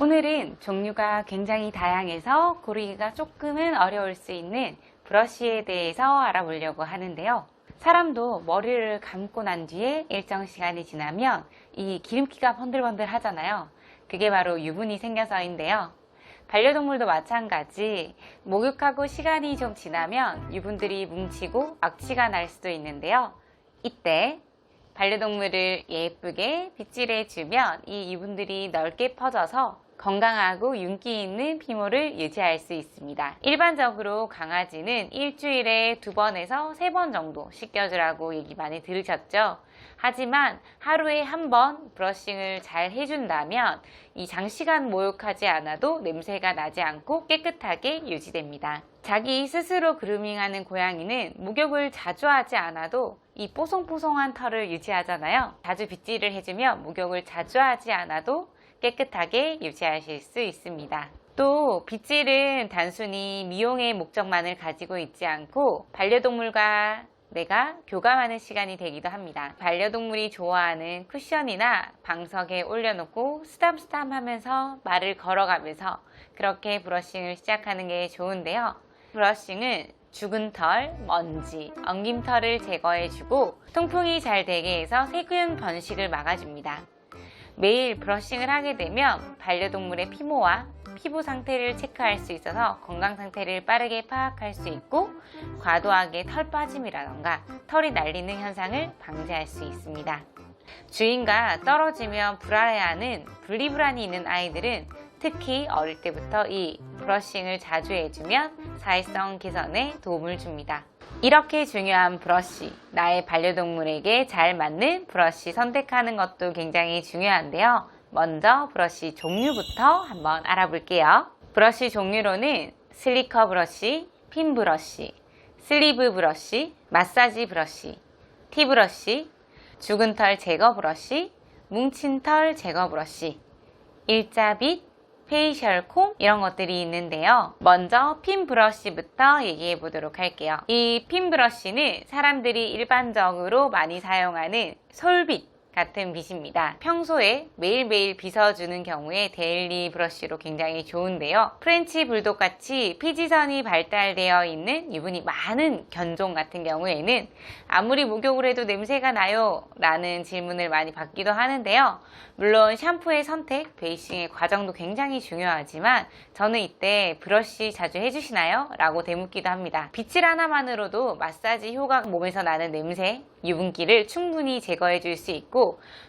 오늘은 종류가 굉장히 다양해서 고르기가 조금은 어려울 수 있는 브러쉬에 대해서 알아보려고 하는데요. 사람도 머리를 감고 난 뒤에 일정 시간이 지나면 이 기름기가 번들번들 하잖아요. 그게 바로 유분이 생겨서인데요. 반려동물도 마찬가지 목욕하고 시간이 좀 지나면 유분들이 뭉치고 악취가 날 수도 있는데요. 이때 반려동물을 예쁘게 빗질해 주면 이 유분들이 넓게 퍼져서 건강하고 윤기 있는 피모를 유지할 수 있습니다. 일반적으로 강아지는 일주일에 두 번에서 세 번 정도 씻겨주라고 얘기 많이 들으셨죠? 하지만 하루에 한 번 브러싱을 잘 해준다면 이 장시간 목욕하지 않아도 냄새가 나지 않고 깨끗하게 유지됩니다. 자기 스스로 그루밍하는 고양이는 목욕을 자주 하지 않아도 이 뽀송뽀송한 털을 유지하잖아요. 자주 빗질을 해주면 목욕을 자주 하지 않아도 깨끗하게 유지하실 수 있습니다. 또 빗질은 단순히 미용의 목적만을 가지고 있지 않고 반려동물과 내가 교감하는 시간이 되기도 합니다. 반려동물이 좋아하는 쿠션이나 방석에 올려놓고 쓰담쓰담 하면서 말을 걸어가면서 그렇게 브러싱을 시작하는 게 좋은데요. 브러싱은 죽은 털, 먼지, 엉김 털을 제거해주고 통풍이 잘 되게 해서 세균 번식을 막아줍니다. 매일 브러싱을 하게 되면 반려동물의 피모와 피부 상태를 체크할 수 있어서 건강 상태를 빠르게 파악할 수 있고 과도하게 털 빠짐이라던가 털이 날리는 현상을 방지할 수 있습니다. 주인과 떨어지면 불안해하는 분리불안이 있는 아이들은 특히 어릴 때부터 이 브러싱을 자주 해주면 사회성 개선에 도움을 줍니다. 이렇게 중요한 브러쉬, 나의 반려동물에게 잘 맞는 브러쉬 선택하는 것도 굉장히 중요한데요. 먼저 브러쉬 종류부터 한번 알아볼게요. 브러쉬 종류로는 슬리커 브러쉬, 핀 브러쉬, 슬리브 브러쉬, 마사지 브러쉬, 티 브러쉬, 죽은 털 제거 브러쉬, 뭉친 털 제거 브러쉬, 일자빗, 페이셜 콤 이런 것들이 있는데요. 먼저 핀 브러쉬부터 얘기해 보도록 할게요. 이 핀 브러쉬는 사람들이 일반적으로 많이 사용하는 솔빗 같은 빗입니다. 평소에 매일매일 빗어주는 경우에 데일리 브러쉬로 굉장히 좋은데요. 프렌치 불독 같이 피지선이 발달되어 있는 유분이 많은 견종 같은 경우에는 아무리 목욕을 해도 냄새가 나요? 라는 질문을 많이 받기도 하는데요. 물론 샴푸의 선택, 베이싱의 과정도 굉장히 중요하지만 저는 이때 브러쉬 자주 해주시나요? 라고 되묻기도 합니다. 빗질 하나만으로도 마사지 효과 몸에서 나는 냄새, 유분기를 충분히 제거해 줄 수 있고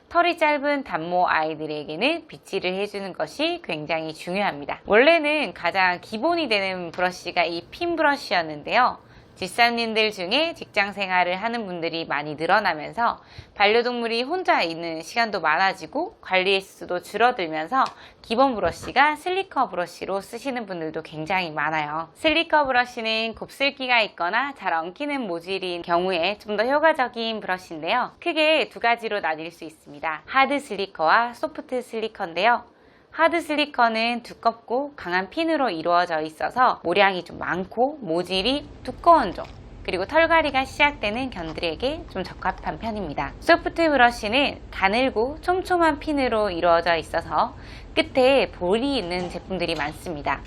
털이 짧은 단모 아이들에게는 빗질을 해주는 것이 굉장히 중요합니다. 원래는 가장 기본이 되는 브러쉬가 이 핀 브러쉬였는데요. 집사님들 중에 직장 생활을 하는 분들이 많이 늘어나면서 반려동물이 혼자 있는 시간도 많아지고 관리 횟수도 줄어들면서 기본 브러쉬가 슬리커 브러쉬로 쓰시는 분들도 굉장히 많아요. 슬리커 브러쉬는 곱슬기가 있거나 잘 엉키는 모질인 경우에 좀 더 효과적인 브러쉬인데요. 크게 두 가지로 나뉠 수 있습니다. 하드 슬리커와 소프트 슬리커인데요. 하드 슬리커는 두껍고 강한 핀으로 이루어져 있어서 모량이 좀 많고 모질이 두꺼운 종 그리고 털갈이가 시작되는 견들에게 좀 적합한 편입니다. 소프트 브러쉬는 가늘고 촘촘한 핀으로 이루어져 있어서 끝에 볼이 있는 제품들이 많습니다.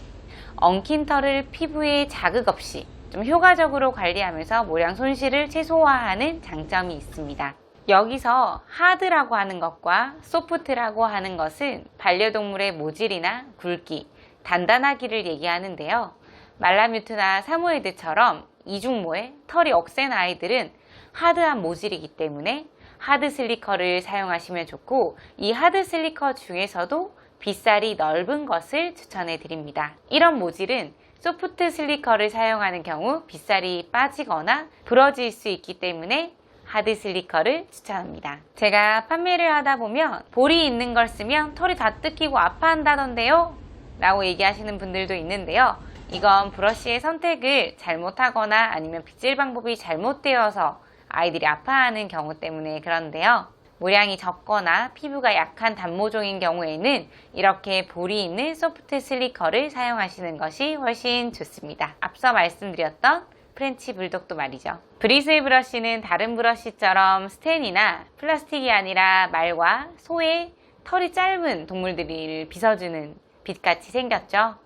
엉킨 털을 피부에 자극 없이 좀 효과적으로 관리하면서 모량 손실을 최소화하는 장점이 있습니다. 여기서 하드라고 하는 것과 소프트라고 하는 것은 반려동물의 모질이나 굵기, 단단하기를 얘기하는데요. 말라뮤트나 사모예드처럼 이중모에 털이 억센 아이들은 하드한 모질이기 때문에 하드 슬리커를 사용하시면 좋고 이 하드 슬리커 중에서도 빗살이 넓은 것을 추천해 드립니다. 이런 모질은 소프트 슬리커를 사용하는 경우 빗살이 빠지거나 부러질 수 있기 때문에 하드 슬리커를 추천합니다. 제가 판매를 하다 보면 볼이 있는 걸 쓰면 털이 다 뜯기고 아파한다던데요? 라고 얘기하시는 분들도 있는데요. 이건 브러쉬의 선택을 잘못하거나 아니면 빗질 방법이 잘못되어서 아이들이 아파하는 경우 때문에 그런데요. 모량이 적거나 피부가 약한 단모종인 경우에는 이렇게 볼이 있는 소프트 슬리커를 사용하시는 것이 훨씬 좋습니다. 앞서 말씀드렸던 프렌치 불독도 말이죠. 브리슬 브러쉬는 다른 브러쉬처럼 스텐이나 플라스틱이 아니라 말과 소의 털이 짧은 동물들을 빗어주는 빛같이 생겼죠.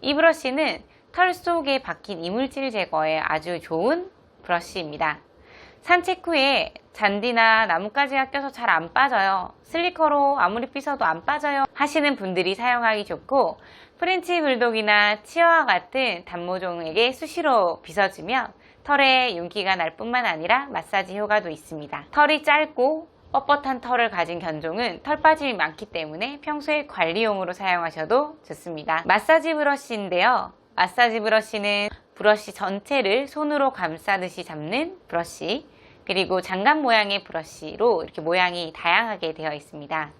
이 브러쉬는 털 속에 박힌 이물질 제거에 아주 좋은 브러쉬입니다. 산책 후에 잔디나 나뭇가지가 껴서 잘 안 빠져요. 슬리커로 아무리 빗어도 안 빠져요. 하시는 분들이 사용하기 좋고 프렌치 불독이나 치어와 같은 단모종에게 수시로 빗어주면 털에 윤기가 날 뿐만 아니라 마사지 효과도 있습니다. 털이 짧고 뻣뻣한 털을 가진 견종은 털 빠짐이 많기 때문에 평소에 관리용으로 사용하셔도 좋습니다. 마사지 브러쉬인데요. 마사지 브러쉬는 브러쉬 전체를 손으로 감싸듯이 잡는 브러쉬 그리고 장갑 모양의 브러쉬로 이렇게 모양이 다양하게 되어 있습니다.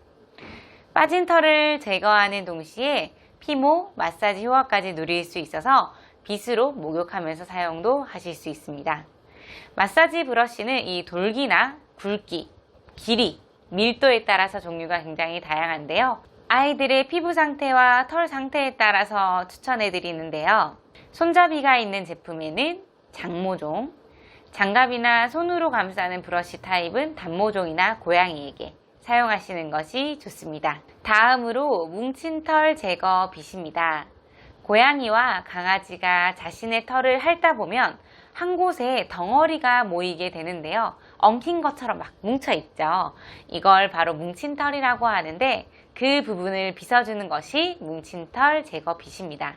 빠진 털을 제거하는 동시에 피모, 마사지 효과까지 누릴 수 있어서 빗으로 목욕하면서 사용도 하실 수 있습니다. 마사지 브러쉬는 이 돌기나 굵기, 길이, 밀도에 따라서 종류가 굉장히 다양한데요. 아이들의 피부 상태와 털 상태에 따라서 추천해 드리는데요. 손잡이가 있는 제품에는 장모종, 장갑이나 손으로 감싸는 브러쉬 타입은 단모종이나 고양이에게 사용하시는 것이 좋습니다. 다음으로 뭉친 털 제거 빗입니다. 고양이와 강아지가 자신의 털을 핥다 보면 한 곳에 덩어리가 모이게 되는데요. 엉킨 것처럼 막 뭉쳐 있죠. 이걸 바로 뭉친 털이라고 하는데 그 부분을 빗어주는 것이 뭉친 털 제거 빗입니다.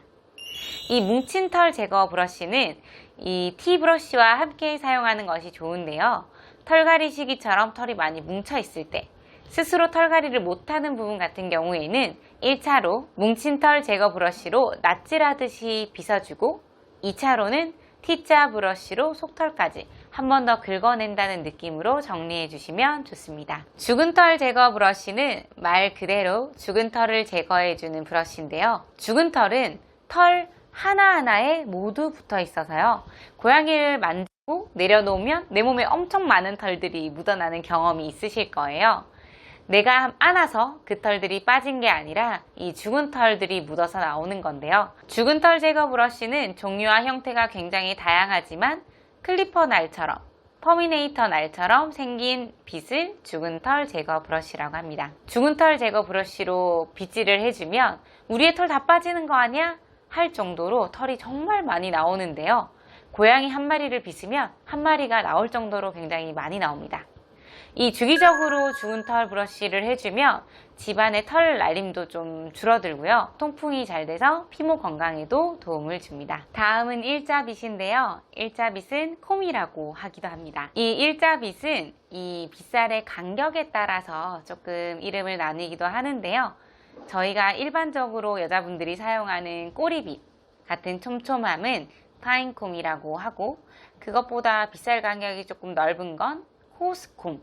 이 뭉친 털 제거 브러쉬는 이 티 브러쉬와 함께 사용하는 것이 좋은데요. 털갈이 시기처럼 털이 많이 뭉쳐 있을 때 스스로 털갈이를 못하는 부분 같은 경우에는 1차로 뭉친 털 제거 브러쉬로 낫질하듯이 빗어주고 2차로는 T자 브러쉬로 속털까지 한 번 더 긁어낸다는 느낌으로 정리해 주시면 좋습니다. 죽은 털 제거 브러쉬는 말 그대로 죽은 털을 제거해 주는 브러쉬인데요. 죽은 털은 털 하나하나에 모두 붙어 있어서요. 고양이를 만지고 내려놓으면 내 몸에 엄청 많은 털들이 묻어나는 경험이 있으실 거예요. 내가 안아서 그 털들이 빠진 게 아니라 이 죽은 털들이 묻어서 나오는 건데요. 죽은 털 제거 브러쉬는 종류와 형태가 굉장히 다양하지만 클리퍼 날처럼 터미네이터 날처럼 생긴 빗을 죽은 털 제거 브러쉬라고 합니다. 죽은 털 제거 브러쉬로 빗질을 해주면 우리의 털 다 빠지는 거 아니야? 할 정도로 털이 정말 많이 나오는데요. 고양이 한 마리를 빗으면 한 마리가 나올 정도로 굉장히 많이 나옵니다. 이 주기적으로 죽은 털 브러쉬를 해주면 집안의 털 날림도 좀 줄어들고요. 통풍이 잘 돼서 피모 건강에도 도움을 줍니다. 다음은 일자빗인데요. 일자빗은 콤이라고 하기도 합니다. 이 일자빗은 이 빗살의 간격에 따라서 조금 이름을 나누기도 하는데요. 저희가 일반적으로 여자분들이 사용하는 꼬리빗 같은 촘촘함은 파인콤이라고 하고 그것보다 빗살 간격이 조금 넓은 건 코스콤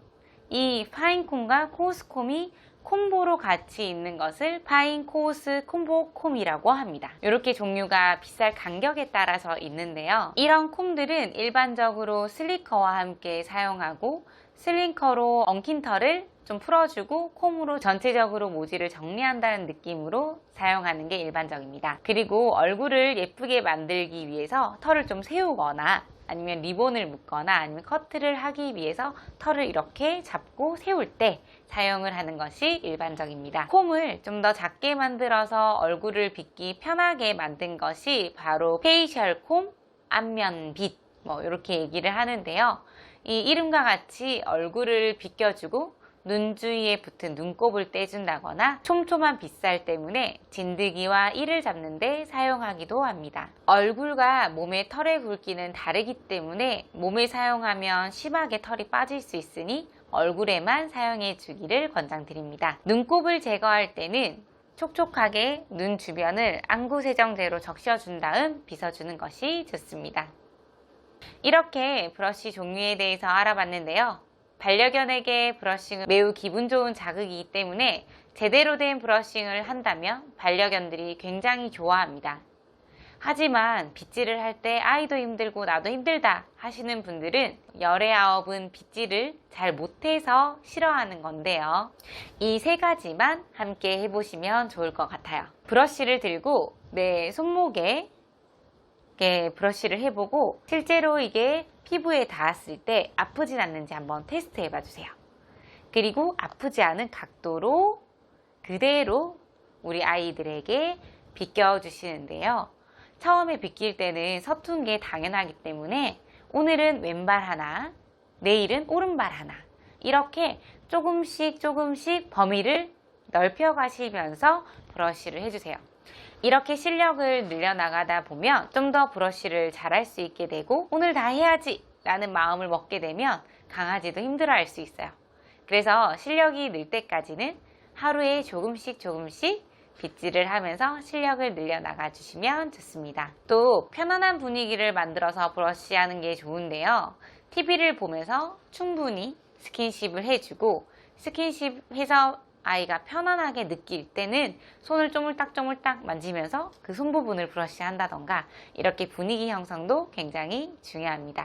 이 파인콤과 코스콤이 콤보로 같이 있는 것을 파인 코스 콤보 콤이라고 합니다. 이렇게 종류가 빗살 간격에 따라서 있는데요. 이런 콤들은 일반적으로 슬리커와 함께 사용하고 슬링커로 엉킨 털을 좀 풀어주고 콤으로 전체적으로 모지를 정리한다는 느낌으로 사용하는 게 일반적입니다. 그리고 얼굴을 예쁘게 만들기 위해서 털을 좀 세우거나 아니면 리본을 묶거나 아니면 커트를 하기 위해서 털을 이렇게 잡고 세울 때 사용을 하는 것이 일반적입니다. 콤을 좀 더 작게 만들어서 얼굴을 빗기 편하게 만든 것이 바로 페이셜 콤, 안면 빗, 뭐 이렇게 얘기를 하는데요. 이 이름과 같이 얼굴을 비껴주고 눈 주위에 붙은 눈곱을 떼준다거나 촘촘한 빗살 때문에 진드기와 이를 잡는데 사용하기도 합니다. 얼굴과 몸의 털의 굵기는 다르기 때문에 몸에 사용하면 심하게 털이 빠질 수 있으니 얼굴에만 사용해 주기를 권장드립니다. 눈곱을 제거할 때는 촉촉하게 눈 주변을 안구 세정제로 적셔준 다음 빗어주는 것이 좋습니다. 이렇게 브러쉬 종류에 대해서 알아봤는데요. 반려견에게 브러싱은 매우 기분 좋은 자극이기 때문에 제대로 된 브러싱을 한다면 반려견들이 굉장히 좋아합니다. 하지만 빗질을 할 때 아이도 힘들고 나도 힘들다 하시는 분들은 열의 아홉은 빗질을 잘 못해서 싫어하는 건데요. 이 세 가지만 함께 해보시면 좋을 것 같아요. 브러쉬를 들고 내 손목에 이렇게 브러쉬를 해보고 실제로 이게 피부에 닿았을 때 아프진 않는지 한번 테스트 해봐 주세요. 그리고 아프지 않은 각도로 그대로 우리 아이들에게 비껴 주시는데요. 처음에 비낄 때는 서툰 게 당연하기 때문에 오늘은 왼발 하나, 내일은 오른발 하나. 이렇게 조금씩 조금씩 범위를 넓혀 가시면서 브러쉬를 해주세요. 이렇게 실력을 늘려나가다 보면 좀 더 브러쉬를 잘할 수 있게 되고 오늘 다 해야지 라는 마음을 먹게 되면 강아지도 힘들어 할 수 있어요. 그래서 실력이 늘 때까지는 하루에 조금씩 조금씩 빗질을 하면서 실력을 늘려나가 주시면 좋습니다. 또 편안한 분위기를 만들어서 브러쉬하는 게 좋은데요. TV를 보면서 충분히 스킨십을 해주고 스킨십 해서 아이가 편안하게 느낄 때는 손을 쪼물딱쪼물딱 만지면서 그 손 부분을 브러쉬 한다던가 이렇게 분위기 형성도 굉장히 중요합니다.